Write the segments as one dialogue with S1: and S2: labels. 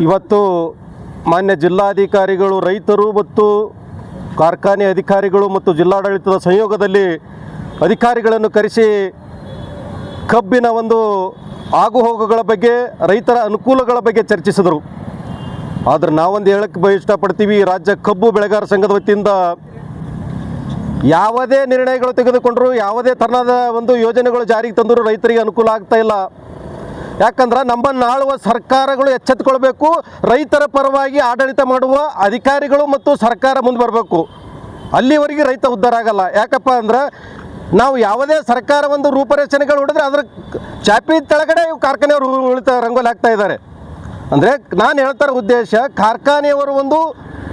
S1: ಇವತ್ತು ಮಾನ್ಯ ಜಿಲ್ಲಾಧಿಕಾರಿಗಳು, ರೈತರು ಮತ್ತು ಕಾರ್ಖಾನೆ ಅಧಿಕಾರಿಗಳು ಮತ್ತು ಜಿಲ್ಲಾಡಳಿತದ ಸಂಯೋಗದಲ್ಲಿ ಅಧಿಕಾರಿಗಳನ್ನು ಕರೆಸಿ ಕಬ್ಬಿನ ಒಂದು ಆಗುಹೋಗುಗಳ ಬಗ್ಗೆ, ರೈತರ ಅನುಕೂಲಗಳ ಬಗ್ಗೆ ಚರ್ಚಿಸಿದರು. ಆದರೆ ನಾವೊಂದು ಹೇಳಕ್ಕೆ ಬಯ, ಇಷ್ಟಪಡ್ತೀವಿ ರಾಜ್ಯ ಕಬ್ಬು ಬೆಳೆಗಾರ ಸಂಘದ ವತಿಯಿಂದ ಯಾವುದೇ ನಿರ್ಣಯಗಳು ತೆಗೆದುಕೊಂಡರು, ಯಾವುದೇ ಥರದ ಒಂದು ಯೋಜನೆಗಳು ಜಾರಿಗೆ ತಂದರೂ ರೈತರಿಗೆ ಅನುಕೂಲ ಆಗ್ತಾ ಇಲ್ಲ. ಯಾಕಂದ್ರೆ ನಮ್ಮನ್ನು ಆಳುವ ಸರ್ಕಾರಗಳು ಎಚ್ಚೆತ್ತುಕೊಳ್ಬೇಕು, ರೈತರ ಪರವಾಗಿ ಆಡಳಿತ ಮಾಡುವ ಅಧಿಕಾರಿಗಳು ಮತ್ತು ಸರ್ಕಾರ ಮುಂದೆ ಬರಬೇಕು. ಅಲ್ಲಿವರೆಗೆ ರೈತ ಉದ್ಧಾರ ಆಗಲ್ಲ. ಯಾಕಪ್ಪ ಅಂದ್ರೆ ನಾವು ಯಾವುದೇ ಸರ್ಕಾರ ಒಂದು ರೂಪರೇಷನೆಗಳು ಹೊಡೆದ್ರೆ ಅದ್ರ ಚಾಪಿ ಕೆಳಗಡೆ ಇವು ಕಾರ್ಖಾನೆಯವರು ಉಳಿತಾ ರಂಗೋಲಿ ಹಾಕ್ತಾ ಇದ್ದಾರೆ. ಅಂದರೆ ನಾನು ಹೇಳ್ತಾರ ಉದ್ದೇಶ, ಕಾರ್ಖಾನೆಯವರು ಒಂದು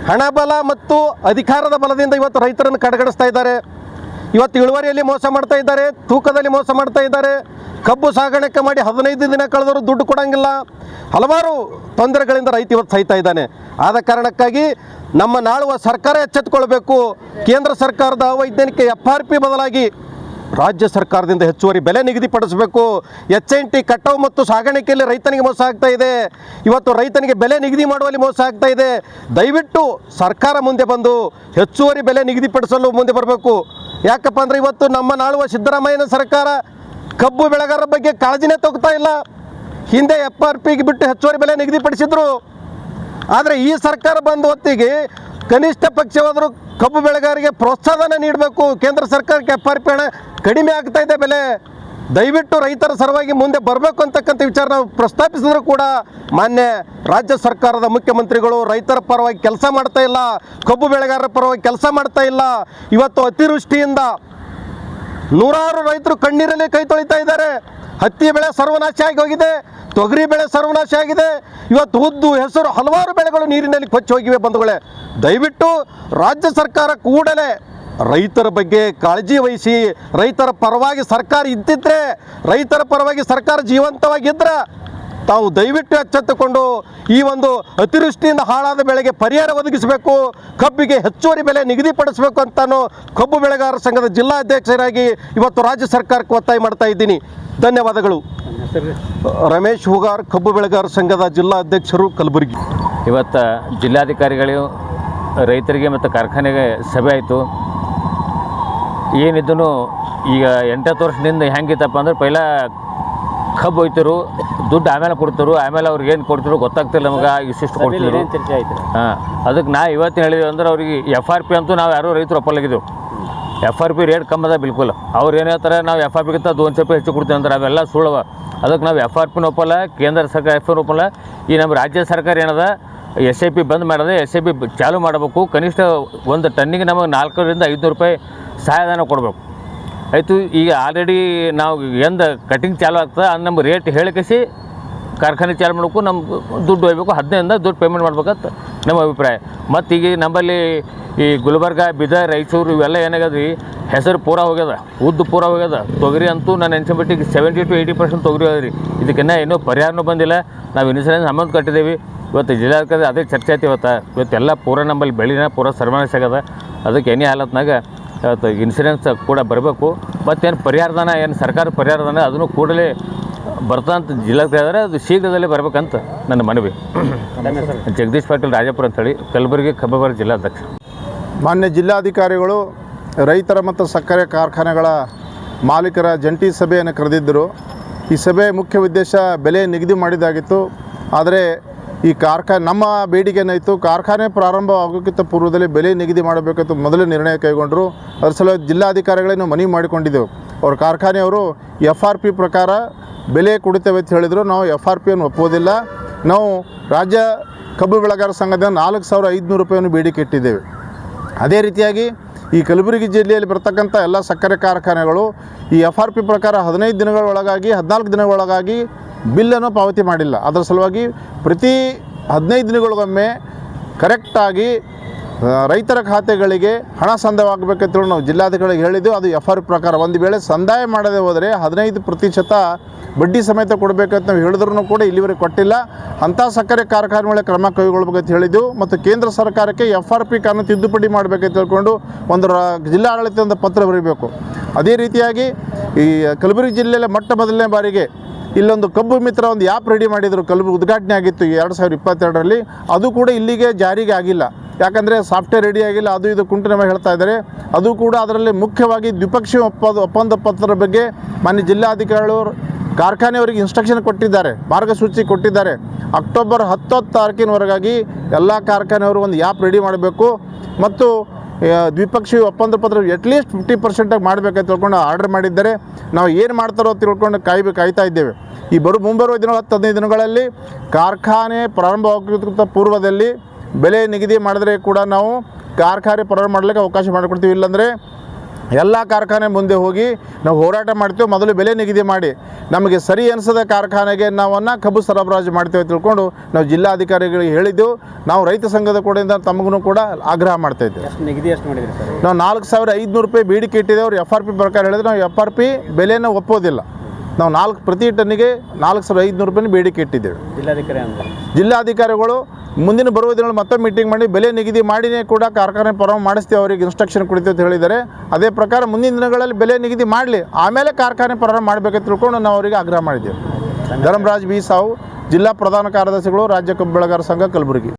S1: ಹಣಬಲ ಮತ್ತು ಅಧಿಕಾರದ ಬಲದಿಂದ ಇವತ್ತು ರೈತರನ್ನು ಕಡೆಗಣಿಸ್ತಾ ಇದ್ದಾರೆ. ಇವತ್ತು ಇಳುವರಿಯಲ್ಲಿ ಮೋಸ ಮಾಡ್ತಾ ಇದ್ದಾರೆ, ತೂಕದಲ್ಲಿ ಮೋಸ ಮಾಡ್ತಾ ಇದ್ದಾರೆ. ಕಬ್ಬು ಸಾಗಾಣಿಕೆ ಮಾಡಿ ಹದಿನೈದು ದಿನ ಕಳೆದರೂ ದುಡ್ಡು ಕೊಡಂಗಿಲ್ಲ. ಹಲವಾರು ತೊಂದರೆಗಳಿಂದ ರೈತ ಇವತ್ತು ಸಹಿತಾ ಇದ್ದಾನೆ. ಆದ ಕಾರಣಕ್ಕಾಗಿ ನಮ್ಮ ನಾಳುವ ಸರ್ಕಾರ ಎಚ್ಚೆತ್ತುಕೊಳ್ಬೇಕು ಕೇಂದ್ರ ಸರ್ಕಾರದ ವೈಜ್ಞಾನಿಕ ಎಫ್ ಆರ್ ಪಿ ಬದಲಾಗಿ ರಾಜ್ಯ ಸರ್ಕಾರದಿಂದ ಹೆಚ್ಚುವರಿ ಬೆಲೆ ನಿಗದಿಪಡಿಸಬೇಕು. ಎಚ್ ಎನ್ ಟಿ ಕಟಾವು ಮತ್ತು ಸಾಗಾಣಿಕೆಯಲ್ಲಿ ರೈತನಿಗೆ ಮೋಸ ಆಗ್ತಾ ಇದೆ. ಇವತ್ತು ರೈತನಿಗೆ ಬೆಲೆ ನಿಗದಿ ಮಾಡುವಲ್ಲಿ ಮೋಸ ಆಗ್ತಾ ಇದೆ. ದಯವಿಟ್ಟು ಸರ್ಕಾರ ಮುಂದೆ ಬಂದು ಹೆಚ್ಚುವರಿ ಬೆಲೆ ನಿಗದಿಪಡಿಸಲು ಮುಂದೆ ಬರಬೇಕು. ಯಾಕಪ್ಪ ಅಂದ್ರೆ ಇವತ್ತು ನಮ್ಮ ನಾಳುವ ಸಿದ್ದರಾಮಯ್ಯನ ಸರ್ಕಾರ ಕಬ್ಬು ಬೆಳೆಗಾರರ ಬಗ್ಗೆ ಕಾಳಜಿನೇ ತಗೋತಾ ಇಲ್ಲ. ಹಿಂದೆ ಎಫ್ ಆರ್ ಪಿಗೆ ಬಿಟ್ಟು ಹೆಚ್ಚುವರಿ ಬೆಲೆ ನಿಗದಿಪಡಿಸಿದ್ರು. ಆದರೆ ಈ ಸರ್ಕಾರ ಬಂದ ಹೊತ್ತಿಗೆ ಕನಿಷ್ಠ ಪಕ್ಷವಾದರೂ ಕಬ್ಬು ಬೆಳೆಗಾರರಿಗೆ ಪ್ರೋತ್ಸಾಹನ ನೀಡಬೇಕು. ಕೇಂದ್ರ ಸರ್ಕಾರಕ್ಕೆ ಎಫ್ ಆರ್ ಪಿ ಹಣ ಕಡಿಮೆ ಆಗ್ತಾ ಇದೆ ಬೆಲೆ. ದಯವಿಟ್ಟು ರೈತರ ಸರವಾಗಿ ಮುಂದೆ ಬರಬೇಕು ಅಂತಕ್ಕಂಥ ವಿಚಾರ ನಾವು ಪ್ರಸ್ತಾಪಿಸಿದ್ರು ಕೂಡ ಮಾನ್ಯ ರಾಜ್ಯ ಸರ್ಕಾರದ ಮುಖ್ಯಮಂತ್ರಿಗಳು ರೈತರ ಪರವಾಗಿ ಕೆಲಸ ಮಾಡ್ತಾ ಇಲ್ಲ, ಕಬ್ಬು ಬೆಳೆಗಾರರ ಪರವಾಗಿ ಕೆಲಸ ಮಾಡ್ತಾ ಇಲ್ಲ. ಇವತ್ತು ಅತಿವೃಷ್ಟಿಯಿಂದ ನೂರಾರು ರೈತರು ಕಣ್ಣೀರಲ್ಲಿ ಕೈ ತೊಳಿತಾ ಇದ್ದಾರೆ. ಹತ್ತಿ ಬೆಳೆ ಸರ್ವನಾಶ ಆಗಿ ಹೋಗಿದೆ, ತೊಗರಿ ಬೆಳೆ ಸರ್ವನಾಶ ಆಗಿದೆ. ಇವತ್ತು ಉದ್ದು ಹೆಸರು ಹಲವಾರು ಬೆಳೆಗಳು ನೀರಿನಲ್ಲಿ ಕೊಚ್ಚಿ ಹೋಗಿವೆ ಬಂಧುಗಳೇ. ದಯವಿಟ್ಟು ರಾಜ್ಯ ಸರ್ಕಾರ ಕೂಡಲೇ ರೈತರ ಬಗ್ಗೆ ಕಾಳಜಿ ವಹಿಸಿ, ರೈತರ ಪರವಾಗಿ ಸರ್ಕಾರ ಇದ್ದಿದ್ರೆ, ರೈತರ ಪರವಾಗಿ ಸರ್ಕಾರ ಜೀವಂತವಾಗಿದ್ದರೆ ತಾವು ದಯವಿಟ್ಟು ಎಚ್ಚೆತ್ತುಕೊಂಡು ಈ ಒಂದು ಅತಿವೃಷ್ಟಿಯಿಂದ ಹಾಳಾದ ಬೆಳೆಗೆ ಪರಿಹಾರ ಒದಗಿಸಬೇಕು, ಕಬ್ಬಿಗೆ ಹೆಚ್ಚುವರಿ ಬೆಲೆ ನಿಗದಿಪಡಿಸಬೇಕು ಅಂತಾನು ಕಬ್ಬು ಬೆಳೆಗಾರರ ಸಂಘದ ಜಿಲ್ಲಾಧ್ಯಕ್ಷರಾಗಿ ಇವತ್ತು ರಾಜ್ಯ ಸರ್ಕಾರಕ್ಕೆ ಒತ್ತಾಯ ಮಾಡ್ತಾ ಇದ್ದೀನಿ. ಧನ್ಯವಾದಗಳು. ರಮೇಶ್ ಹುಗಾರ್, ಕಬ್ಬು ಬೆಳೆಗಾರರ ಸಂಘದ ಜಿಲ್ಲಾ ಅಧ್ಯಕ್ಷರು ಕಲಬುರಗಿ.
S2: ಇವತ್ತು ಜಿಲ್ಲಾಧಿಕಾರಿಗಳು ರೈತರಿಗೆ ಮತ್ತು ಕಾರ್ಖಾನೆಗೆ ಸಭೆ ಆಯಿತು. ಏನಿದ್ದನು ಈಗ ಎಂಟತ್ತು ವರ್ಷದಿಂದ ಹೆಂಗಿತ್ತಪ್ಪ ಅಂದ್ರೆ ಪೈಲ ಕಬ್ಬು ಒಯ್ತರು ದುಡ್ಡು ಆಮೇಲೆ ಕೊಡ್ತರು ಆಮೇಲೆ ಅವ್ರಿಗೆ ಏನು ಕೊಡ್ತಿರು ಗೊತ್ತಾಗ್ತಿಲ್ಲ ನಮಗೆ ಇಷ್ಟಿಷ್ಟು ಕೊಡ್ತಿದ್ರು. ಹಾಂ ಅದಕ್ಕೆ ನಾ ಇವತ್ತಿನ ಹೇಳಿದ್ವಿ ಅಂದ್ರೆ ಅವ್ರಿಗೆ ಎಫ್ ಆರ್ ಪಿ ಅಂತೂ ನಾವು ಯಾರೋ ರೈತರು ಒಪ್ಪಲಾಗಿದ್ದೆವು ಎಫ್ ಆರ್ ಪಿ ರೇಟ್ ಕಮ್ಮದ ಬಿಲ್ಕುಲ್. ಅವ್ರು ಏನು ಹೇಳ್ತಾರೆ ನಾವು ಎಫ್ ಆರ್ ಪಿಗಿಂತ ಒಂದು ರೂಪಾಯಿ ಹೆಚ್ಚು ಕೊಡ್ತೀವಿ ಅಂದ್ರೆ ಅವೆಲ್ಲ ಸುಳ್ಳವ ಅದಕ್ಕೆ ನಾವು ಎಫ್ ಆರ್ ಪಿನ ಒಪ್ಪಲ್ಲ ಕೇಂದ್ರ ಸರ್ಕಾರ ಎಫ್ ಆರ್ ಒಪ್ಪಲ್ಲ. ಈ ನಮ್ಮ ರಾಜ್ಯ ಸರ್ಕಾರ ಏನದ ಎಸ್ ಐ ಪಿ ಬಂದ್ ಮಾಡಿದೆ ಎಸ್ ಐ ಪಿ ಚಾಲು ಮಾಡಬೇಕು. ಕನಿಷ್ಠ ಒಂದು ಟನ್ನಿಗೆ ನಮಗೆ ನಾಲ್ಕರಿಂದ ಐದುನೂರು ರೂಪಾಯಿ ಸಹಾಯಧನ ಕೊಡಬೇಕು. ಆಯಿತು, ಈಗ ಆಲ್ರೆಡಿ ನಾವು ಎಂದ ಕಟಿಂಗ್ ಚಾಲು ಆಗ್ತದೆ, ಅದು ನಮ್ಮ ರೇಟ್ ಹೇಳಿಕಸಿ ಕಾರ್ಖಾನೆ ಚಾಲು ಮಾಡಬೇಕು ನಮ್ಮ ದುಡ್ಡು ಒಯ್ಬೇಕು ಹದಿನೈದಿಂದ ದುಡ್ಡು ಪೇಮೆಂಟ್ ಮಾಡ್ಬೇಕಂತ ನಮ್ಮ ಅಭಿಪ್ರಾಯ. ಮತ್ತು ಈಗ ನಮ್ಮಲ್ಲಿ ಈ ಗುಲ್ಬರ್ಗ, ಬೀದರ್, ರಾಯಚೂರು ಇವೆಲ್ಲ ಏನಾಗ್ಯದ ರೀ ಹೆಸರು ಪೂರ ಹೋಗ್ಯದ, ಉದ್ದು ಪೂರ ಹೋಗ್ಯದ. ತೊಗರಿ ಅಂತೂ ನಾನು ನೆನ್ಸಬಿಟ್ಟಿಗೆ ಸೆವೆಂಟಿ ಟು ಏಯ್ಟಿ ಪರ್ಸೆಂಟ್ ತೊಗರಿ ಹೋಗ್ಯದ ರೀ ಇದಕ್ಕಿನ್ನ ಇನ್ನೂ ಪರಿಹಾರನೂ ಬಂದಿಲ್ಲ. ನಾವು ಇನ್ಸೂರೆನ್ಸ್ ಅಮೌಂಟ್ ಕಟ್ಟಿದ್ದೀವಿ ಇವತ್ತು ಜಿಲ್ಲಾಧಿಕಾರಿ ಅದೇ ಚರ್ಚೆ ಆಯ್ತು ಇವತ್ತು. ಇವತ್ತೆಲ್ಲ ಪೂರ ನಮ್ಮಲ್ಲಿ ಬೆಳಿನ ಪೂರ ಸರ್ವನಾಶ ಆಗ್ಯದ. ಅದಕ್ಕೆ ಎನಿ ಹಾಲತ್ನಾಗ ಇವತ್ತು ಇನ್ಸೂರೆನ್ಸ್ ಕೂಡ ಬರಬೇಕು. ಮತ್ತೇನು ಪರಿಹಾರಧನ ಏನು ಸರ್ಕಾರ ಪರಿಹಾರಧನ ಅದನ್ನು ಕೂಡಲೇ ಬರ್ತಂಥ ಜಿಲ್ಲಾಧಿಕಾರಿ ಆದರೆ ಅದು ಶೀಘ್ರದಲ್ಲೇ ಬರಬೇಕಂತ ನನ್ನ ಮನವಿ. ಜಗದೀಶ್ ಪಾಟೀಲ್ ರಾಜಪುರ ಅಂತೇಳಿ ಕಲಬುರಗಿ ಕಬ್ಬಬಾರ ಜಿಲ್ಲಾಧ್ಯಕ್ಷ.
S3: ಮಾನ್ಯ ಜಿಲ್ಲಾಧಿಕಾರಿಗಳು ರೈತರ ಮತ್ತು ಸಕ್ಕರೆ ಕಾರ್ಖಾನೆಗಳ ಮಾಲೀಕರ ಜಂಟಿ ಸಭೆಯನ್ನು ಕರೆದಿದ್ದರು. ಈ ಸಭೆ ಮುಖ್ಯ ಉದ್ದೇಶ ಬೆಲೆ ನಿಗದಿ ಮಾಡಿದ್ದಾಗಿತ್ತು. ಆದರೆ ಈ ಕಾರ್ಖಾನೆ ನಮ್ಮ ಬೇಡಿಕೆ ಏನಾಯಿತು ಕಾರ್ಖಾನೆ ಪ್ರಾರಂಭ ಆಗೋಕ್ಕಿಂತ ಪೂರ್ವದಲ್ಲಿ ಬೆಲೆ ನಿಗದಿ ಮಾಡಬೇಕಂತ ಮೊದಲೇ ನಿರ್ಣಯ ಕೈಗೊಂಡರು. ಅದರ ಸಲುವಾಗಿ ಜಿಲ್ಲಾಧಿಕಾರಿಗಳೇನು ಮನವಿ ಮಾಡಿಕೊಂಡಿದ್ದೆವು. ಅವ್ರ ಕಾರ್ಖಾನೆಯವರು ಎಫ್ ಆರ್ ಪಿ ಪ್ರಕಾರ ಬೆಲೆ ಕೊಡುತ್ತೇವೆ ಅಂತ ಹೇಳಿದರು. ನಾವು ಎಫ್ ಆರ್ ಪಿಯನ್ನು ಒಪ್ಪೋದಿಲ್ಲ ನಾವು ರಾಜ್ಯ ಕಬ್ಬು ಬೆಳೆಗಾರ ಸಂಘದಿಂದ ನಾಲ್ಕು ಸಾವಿರ ಐದುನೂರು ರೂಪಾಯಿಯನ್ನು ಬೇಡಿಕೆ ಇಟ್ಟಿದ್ದೇವೆ. ಅದೇ ರೀತಿಯಾಗಿ ಈ ಕಲಬುರಗಿ ಜಿಲ್ಲೆಯಲ್ಲಿ ಬರ್ತಕ್ಕಂಥ ಎಲ್ಲ ಸಕ್ಕರೆ ಕಾರ್ಖಾನೆಗಳು ಈ ಎಫ್ ಆರ್ ಪಿ ಪ್ರಕಾರ ಹದಿನೈದು ದಿನಗಳ ಒಳಗಾಗಿ, ಹದಿನಾಲ್ಕು ದಿನಗಳೊಳಗಾಗಿ ಬಿಲ್ಲನ್ನು ಪಾವತಿ ಮಾಡಿಲ್ಲ. ಅದರ ಸಲುವಾಗಿ ಪ್ರತಿ ಹದಿನೈದು ದಿನಗಳಿಗೊಮ್ಮೆ ಕರೆಕ್ಟಾಗಿ ರೈತರ ಖಾತೆಗಳಿಗೆ ಹಣ ಸಂದಾಯವಾಗಬೇಕಂತೇಳಿ ನಾವು ಜಿಲ್ಲಾಧಿಕಾರಿಗೆ ಹೇಳಿದ್ದು, ಅದು ಎಫ್ ಆರ್ ಪ್ರಕಾರ ಒಂದು ವೇಳೆ ಸಂದಾಯ ಮಾಡದೆ ಹೋದರೆ ಹದಿನೈದು ಪ್ರತಿಶತ ಬಡ್ಡಿ ಸಮೇತ ಕೊಡಬೇಕಂತ ನಾವು ಹೇಳಿದ್ರೂ ಕೂಡ ಇಲ್ಲಿವರೆಗೆ ಕೊಟ್ಟಿಲ್ಲ. ಅಂಥ ಸಕ್ಕರೆ ಕಾರ್ಖಾನೆಗಳ ಕ್ರಮ ಕೈಗೊಳ್ಬೇಕಂತ ಹೇಳಿದ್ದು ಮತ್ತು ಕೇಂದ್ರ ಸರ್ಕಾರಕ್ಕೆ ಎಫ್ ಆರ್ ಪಿ ಕಾನೂನು ತಿದ್ದುಪಡಿ ಮಾಡಬೇಕಂತ ಹೇಳ್ಕೊಂಡು ಒಂದು ಜಿಲ್ಲಾ ಜಿಲ್ಲಾಡಳಿತದಿಂದ ಪತ್ರ ಬರೀಬೇಕು. ಅದೇ ರೀತಿಯಾಗಿ ಈ ಕಲಬುರಗಿ ಜಿಲ್ಲೆಯಲ್ಲಿ ಮೊಟ್ಟ ಮೊದಲನೇ ಬಾರಿಗೆ ಇಲ್ಲೊಂದು ಕಬ್ಬು ಮಿತ್ರ ಒಂದು ಆ್ಯಪ್ ರೆಡಿ ಮಾಡಿದರು, ಕಲ್ಬು ಉದ್ಘಾಟನೆ ಆಗಿತ್ತು ಎರಡು ಸಾವಿರದ ಇಪ್ಪತ್ತೆರಡರಲ್ಲಿ. ಅದು ಕೂಡ ಇಲ್ಲಿಗೆ ಜಾರಿಗೆ ಆಗಿಲ್ಲ. ಯಾಕಂದರೆ ಸಾಫ್ಟ್ವೇರ್ ರೆಡಿ ಆಗಿಲ್ಲ, ಅದು ಇದು ಕುಂಟು ನಮಗೆ ಹೇಳ್ತಾ ಇದ್ದಾರೆ. ಅದು ಕೂಡ ಅದರಲ್ಲಿ ಮುಖ್ಯವಾಗಿ ದ್ವಿಪಕ್ಷೀಯ ಒಪ್ಪಂದ ಒಪ್ಪಂದ ಪತ್ರದ ಬಗ್ಗೆ ಮಾನ್ಯ ಜಿಲ್ಲಾಧಿಕಾರಿಗಳು ಕಾರ್ಖಾನೆಯವರಿಗೆ ಇನ್ಸ್ಟ್ರಕ್ಷನ್ ಕೊಟ್ಟಿದ್ದಾರೆ, ಮಾರ್ಗಸೂಚಿ ಕೊಟ್ಟಿದ್ದಾರೆ. ಅಕ್ಟೋಬರ್ ಹತ್ತೊತ್ತು ತಾರೀಕಿನವರೆಗಾಗಿ ಎಲ್ಲ ಕಾರ್ಖಾನೆಯವರು ಒಂದು ಆ್ಯಪ್ ರೆಡಿ ಮಾಡಬೇಕು. ಮತ್ತು ದ್ವಿಪಕ್ಷೀಯ ಒಪ್ಪಂದ ಪತ್ರ ಅಟ್ಲೀಸ್ಟ್ ಫಿಫ್ಟಿ ಪರ್ಸೆಂಟಾಗಿ ಮಾಡಬೇಕಂತ ತಿಳ್ಕೊಂಡು ಆರ್ಡರ್ ಮಾಡಿದ್ದರೆ. ನಾವು ಏನು ಮಾಡ್ತಾರೋ ತಿಳ್ಕೊಂಡು ಕಾಯ್ಬೇಕು ಕಾಯ್ತಾ ಇದ್ದೇವೆ. ಈ ಬರು ಮುಂಬರುವ ದಿನಗಳು ಹತ್ತು, ಹದಿನೈದು ದಿನಗಳಲ್ಲಿ ಕಾರ್ಖಾನೆ ಪ್ರಾರಂಭವಾಗೋದಕ್ಕಿಂತ ಪೂರ್ವದಲ್ಲಿ ಬೆಲೆ ನಿಗದಿ ಮಾಡಿದ್ರೆ ಕೂಡ ನಾವು ಕಾರ್ಖಾನೆ ಪ್ರಾರಂಭ ಮಾಡಲಿಕ್ಕೆ ಅವಕಾಶ ಮಾಡಿಕೊಡ್ತೀವಿ. ಇಲ್ಲಾಂದರೆ ಎಲ್ಲ ಕಾರ್ಖಾನೆ ಮುಂದೆ ಹೋಗಿ ನಾವು ಹೋರಾಟ ಮಾಡ್ತೇವೆ ಮೊದಲು ಬೆಲೆ ನಿಗದಿ ಮಾಡಿ. ನಮಗೆ ಸರಿ ಅನಿಸದ ಕಾರ್ಖಾನೆಗೆ ನಾವನ್ನು ಕಬ್ಬು ಸರಬರಾಜು ಮಾಡ್ತೇವೆ ಅಂತ ತಿಳ್ಕೊಂಡು ನಾವು ಜಿಲ್ಲಾಧಿಕಾರಿಗಳಿಗೆ ಹೇಳಿದ್ದೆವು ನಾವು ರೈತ ಸಂಘದ ಕಡೆಯಿಂದ ತಮಗೂ ಕೂಡ ಆಗ್ರಹ ಮಾಡ್ತಾ ಇದ್ದೇವೆ.
S4: ನಿಗದಿ ಎಷ್ಟು ಮಾಡಿದ್ರಿ ಸರ್?
S3: ನಾವು ನಾಲ್ಕು ಸಾವಿರ ಐದುನೂರು ರೂಪಾಯಿ ಬೇಡಿಕೆ ಇಟ್ಟಿದ್ದೇವೆ ಅವ್ರು ಎಫ್ ಆರ್ ಪಿ ಪ್ರಕಾರ ಹೇಳಿದ್ರೆ ನಾವು ಎಫ್ ಆರ್ ಪಿ ಬೆಲೆನ ಒಪ್ಪೋದಿಲ್ಲ. ನಾವು ನಾಲ್ಕು ಪ್ರತಿ ಟನ್ನಿಗೆ ನಾಲ್ಕು ಸಾವಿರ ಐದುನೂರು ರೂಪಾಯಿ ಬೇಡಿಕೆ ಇಟ್ಟಿದ್ದೇವೆ.
S4: ಜಿಲ್ಲಾಧಿಕಾರಿ
S3: ಜಿಲ್ಲಾಧಿಕಾರಿಗಳು ಮುಂದಿನ ಬರುವ ದಿನಗಳು ಮತ್ತೆ ಮೀಟಿಂಗ್ ಮಾಡಿ, ಬೆಲೆ ನಿಗದಿ ಮಾಡಿನೇ ಕೂಡ ಕಾರ್ಖಾನೆ ಪ್ರಾರಂಭ ಮಾಡಿಸ್ತೀವಿ ಅವರಿಗೆ ಇನ್ಸ್ಟ್ರಕ್ಷನ್ ಕೊಡ್ತೀವಿ ಅಂತ ಹೇಳಿದ್ದಾರೆ. ಅದೇ ಪ್ರಕಾರ ಮುಂದಿನ ದಿನಗಳಲ್ಲಿ ಬೆಲೆ ನಿಗದಿ ಮಾಡಲಿ, ಆಮೇಲೆ ಕಾರ್ಖಾನೆ ಪ್ರಾರಂಭ ಮಾಡಬೇಕಂತ ತಿಳ್ಕೊಂಡು ನಾವು ಅವರಿಗೆ ಆಗ್ರಹ ಮಾಡಿದ್ದೇವೆ. ಧರ್ಮರಾಜ್ ಬಿ ಸಾವು ಜಿಲ್ಲಾ ಪ್ರಧಾನ ಕಾರ್ಯದರ್ಶಿಗಳು, ರಾಜ್ಯ ಕಬ್ಬು ಸಂಘ ಕಲಬುರಗಿ.